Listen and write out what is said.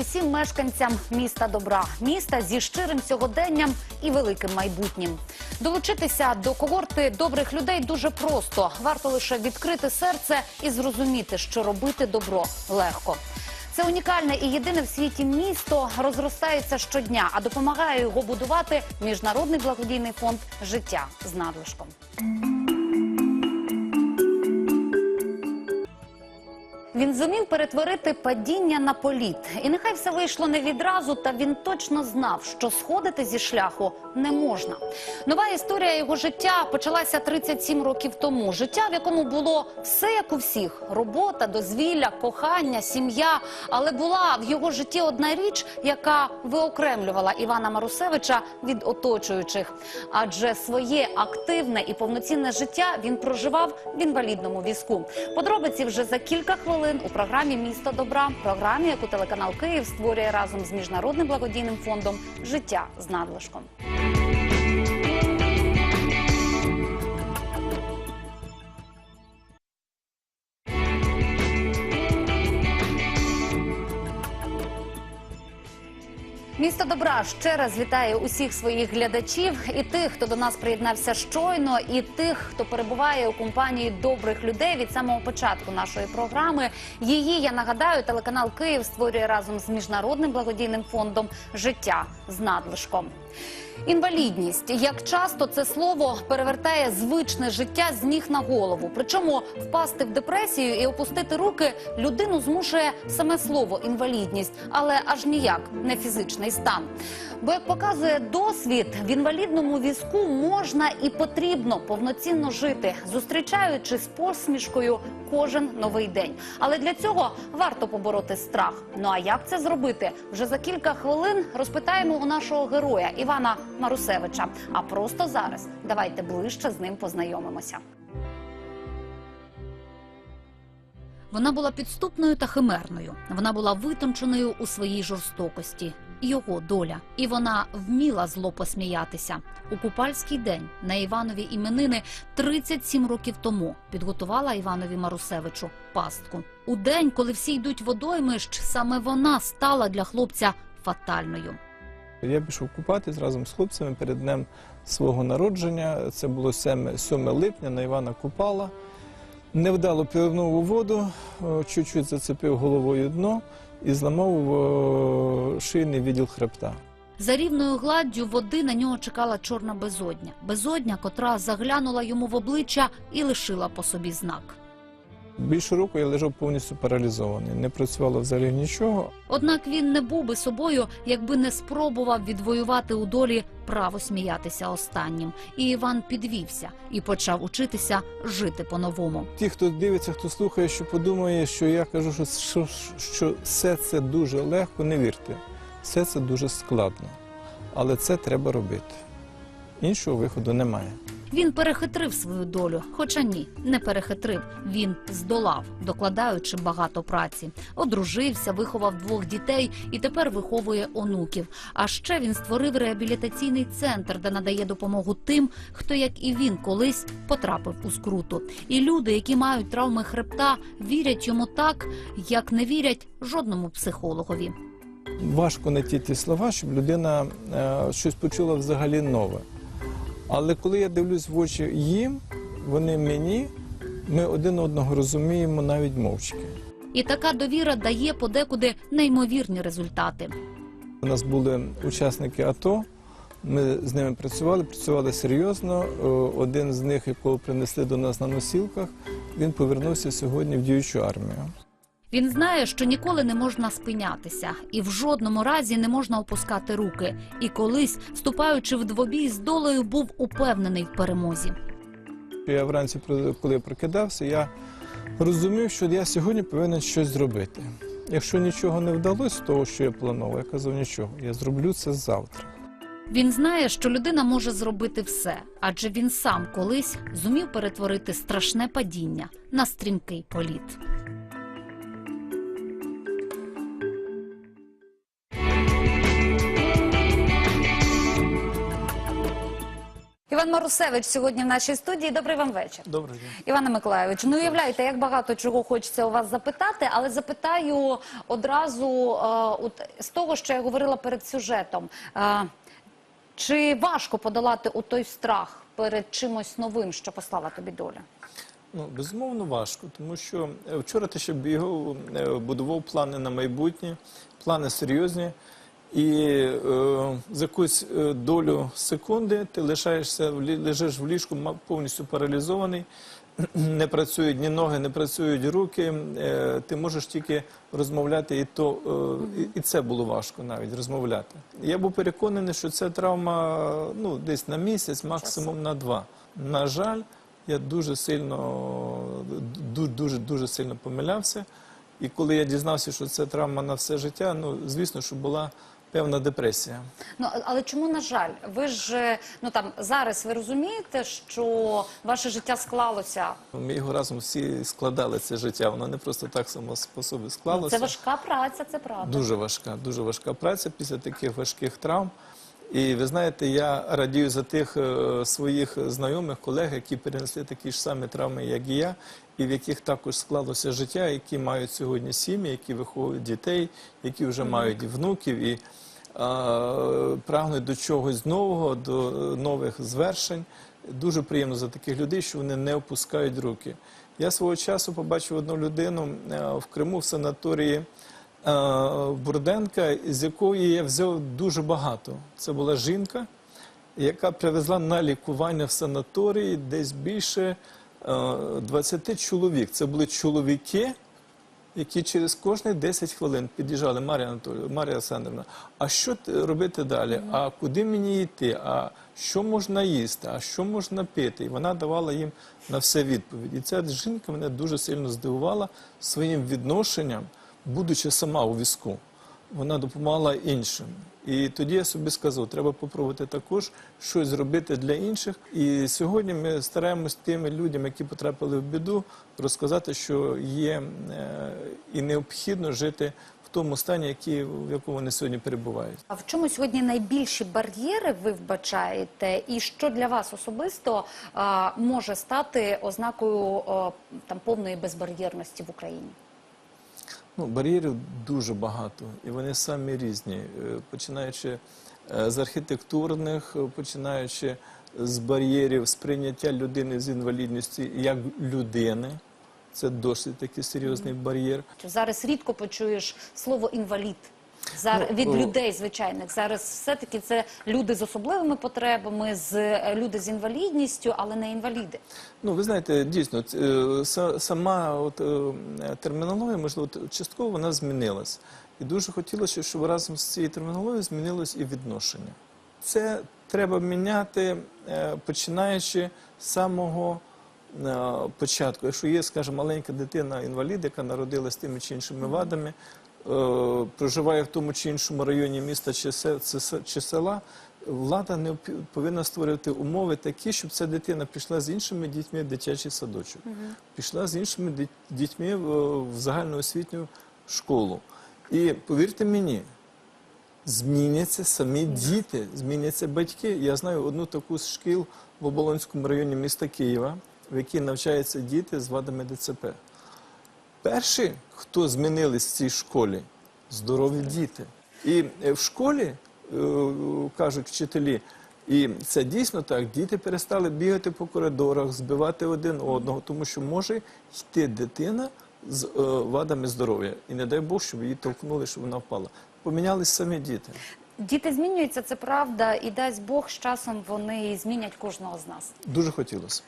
усім мешканцям міста добра, міста зі щирим сьогоденням і великим майбутнім. Долучитися до когорти добрих людей дуже просто. Варто лише відкрити серце і зрозуміти, що робити добро легко. Це унікальне і єдине в світі місто розростається щодня, а допомагає його будувати міжнародний благодійний фонд життя з надлишком. Він зумів перетворити падіння на політ. І нехай все вийшло не відразу, та він точно знав, що сходити зі шляху не можна. Нова історія його життя почалася 37 років тому. Життя, в якому було все як у всіх: робота, дозвілля, кохання, сім'я. Але була в його житті одна річ, яка виокремлювала Івана Марусевича від оточуючих. Адже своє активне і повноцінне життя він проживав в інвалідному візку. Подробиці вже за кілька хвилин у програмі Місто добра, програмі, яку телеканал Київ створює разом з міжнародним благодійним фондом Життя з надлишком. Місто добра ще раз вітає усіх своїх глядачів і тих, хто до нас приєднався щойно, і тих, хто перебуває у компанії добрих людей від самого початку нашої програми. Її я нагадаю, телеканал Київ створює разом з міжнародним благодійним фондом життя з надлишком. Інвалідність як часто це слово перевертає звичне життя з ніг на голову. Причому впасти в депресію і опустити руки людину змушує саме слово інвалідність, але аж ніяк не фізичний стан. Бо як показує досвід, в інвалідному візку можна і потрібно повноцінно жити, зустрічаючи з посмішкою кожен новий день. Але для цього варто побороти страх. Ну а як це зробити? Вже за кілька хвилин розпитаємо у нашого героя Івана Марусевича. А просто зараз давайте ближче з ним познайомимося. Вона була підступною та химерною. Вона була витонченою у своїй жорстокості. Його доля, і вона вміла зло посміятися. У купальський день на Іванові іменини 37 років тому підготувала Іванові Марусевичу пастку. У день, коли всі йдуть водоймищ, саме вона стала для хлопця фатальною. Я пішов купатись разом з хлопцями перед днем свого народження. Це було 7, 7 липня на Івана Купала. Невдало пірнув у воду, чуть-чуть зацепив головою дно і зламав шийний відділ хребта. За рівною гладдю води на нього чекала чорна безодня. Безодня, котра заглянула йому в обличчя і лишила по собі знак. Більше року я лежав повністю паралізований. Не працювало взагалі нічого. Однак він не був би собою, якби не спробував відвоювати у долі право сміятися останнім. І Іван підвівся і почав учитися жити по-новому. Ті, хто дивиться, хто слухає, що подумає, що я кажу, що, що, що все це дуже легко, не вірте. Все це дуже складно. Але це треба робити. Іншого виходу немає. Він перехитрив свою долю, хоча ні, не перехитрив. Він здолав, докладаючи багато праці. Одружився, виховав двох дітей і тепер виховує онуків. А ще він створив реабілітаційний центр, де надає допомогу тим, хто, як і він, колись потрапив у скруту. І люди, які мають травми хребта, вірять йому так, як не вірять жодному психологові. Важко знайти ті слова, щоб людина е, щось почула взагалі нове. Але коли я дивлюсь в очі їм, вони мені, ми один одного розуміємо навіть мовчки. І така довіра дає подекуди неймовірні результати. У нас були учасники АТО. Ми з ними працювали, працювали серйозно. Один з них, якого принесли до нас на носілках, він повернувся сьогодні в діючу армію. Він знає, що ніколи не можна спинятися, і в жодному разі не можна опускати руки. І колись, вступаючи в двобій з долею, був упевнений в перемозі. Я вранці, коли я прокидався, я розумів, що я сьогодні повинен щось зробити. Якщо нічого не вдалося того, що я планував, я казав нічого, я зроблю це завтра. Він знає, що людина може зробити все, адже він сам колись зумів перетворити страшне падіння на стрімкий політ. Іван Марусевич сьогодні в нашій студії. Добрий вам вечір. Добрий день. Іване Миколаївичу, ну уявляєте, як багато чого хочеться у вас запитати, але запитаю одразу е, от, з того, що я говорила перед сюжетом. Е, чи важко подолати у той страх перед чимось новим, що послала тобі доля? Ну, безумовно, важко, тому що е, вчора ти ще бігав, е, будував плани на майбутнє, плани серйозні, і е, за якусь е, долю секунди ти лишаєшся, лежиш в ліжку повністю паралізований, не працюють ні ноги, не працюють руки, е, ти можеш тільки розмовляти, і то е, і- це було важко навіть розмовляти. Я був переконаний, що це травма ну, десь на місяць, максимум на два. На жаль, я дуже сильно ду- дуже дуже сильно помилявся. І коли я дізнався, що це травма на все життя, ну звісно, що була певна депресія. Ну але чому на жаль? Ви ж е, ну там зараз ви розумієте, що ваше життя склалося. Ми його разом всі складали це життя. Воно не просто так само по собі склалося. Це важка праця, це правда. Дуже важка, дуже важка праця після таких важких травм. І ви знаєте, я радію за тих е, своїх знайомих, колег, які перенесли такі ж самі травми, як і я, і в яких також склалося життя, які мають сьогодні сім'ї, які виховують дітей, які вже мають внуків і е, прагнуть до чогось нового, до нових звершень. Дуже приємно за таких людей, що вони не опускають руки. Я свого часу побачив одну людину е, в Криму в санаторії. Е, Бурденка, з якої я взяв дуже багато. Це була жінка, яка привезла на лікування в санаторії десь більше е, 20 чоловік. Це були чоловіки, які через кожні 10 хвилин під'їжджали Марія Анатолійовна, Марія Олександрівна, а що робити далі? А куди мені йти? А що можна їсти? А що можна пити? І вона давала їм на все відповідь. І ця жінка мене дуже сильно здивувала своїм відношенням, будучи сама у візку. Вона допомагала іншим. І тоді я собі сказав, треба попробувати також щось зробити для інших. І сьогодні ми стараємось тим людям, які потрапили в біду, розказати, що є е, і необхідно жити в тому стані, який, в якому вони сьогодні перебувають. А в чому сьогодні найбільші бар'єри ви вбачаєте, і що для вас особисто а, може стати ознакою а, там повної безбар'єрності в Україні? Ну, бар'єрів дуже багато, і вони самі різні, Е, починаючи е, з архітектурних, е, починаючи з бар'єрів сприйняття людини з інвалідністю як людини. Це досить такий серйозний бар'єр. Зараз рідко почуєш слово інвалід. Зараз Ну, від о. людей звичайних зараз все-таки це люди з особливими потребами, з е, люди з інвалідністю, але не інваліди. Ну, ви знаєте, дійсно, ц- е, сама от, е, термінологія, можливо, частково вона змінилась. І дуже хотілося, щоб разом з цією термінологією змінилось і відношення. Це треба міняти, е, починаючи з самого е, початку. Якщо є, скажімо, маленька дитина-інвалід, яка народилася з тими чи іншими вадами, е, проживає в тому чи іншому районі міста чи села, влада не повинна створювати умови такі, щоб ця дитина пішла з іншими дітьми в дитячий садочок, пішла з іншими дітьми в, в загальноосвітню школу. І повірте мені, зміняться самі діти, зміняться батьки. Я знаю одну таку з шкіл в Оболонському районі міста Києва, в якій навчаються діти з вадами ДЦП. Перші, хто змінились в цій школі, здорові діти. І е, в школі е, кажуть вчителі, і це дійсно так, діти перестали бігати по коридорах, збивати один одного, тому що може йти дитина з е, вадами здоров'я. І не дай Бог, щоб її толкнули, щоб вона впала. Помінялись самі діти. Діти змінюються, це правда, і дасть Бог з часом вони змінять кожного з нас. Дуже хотілося.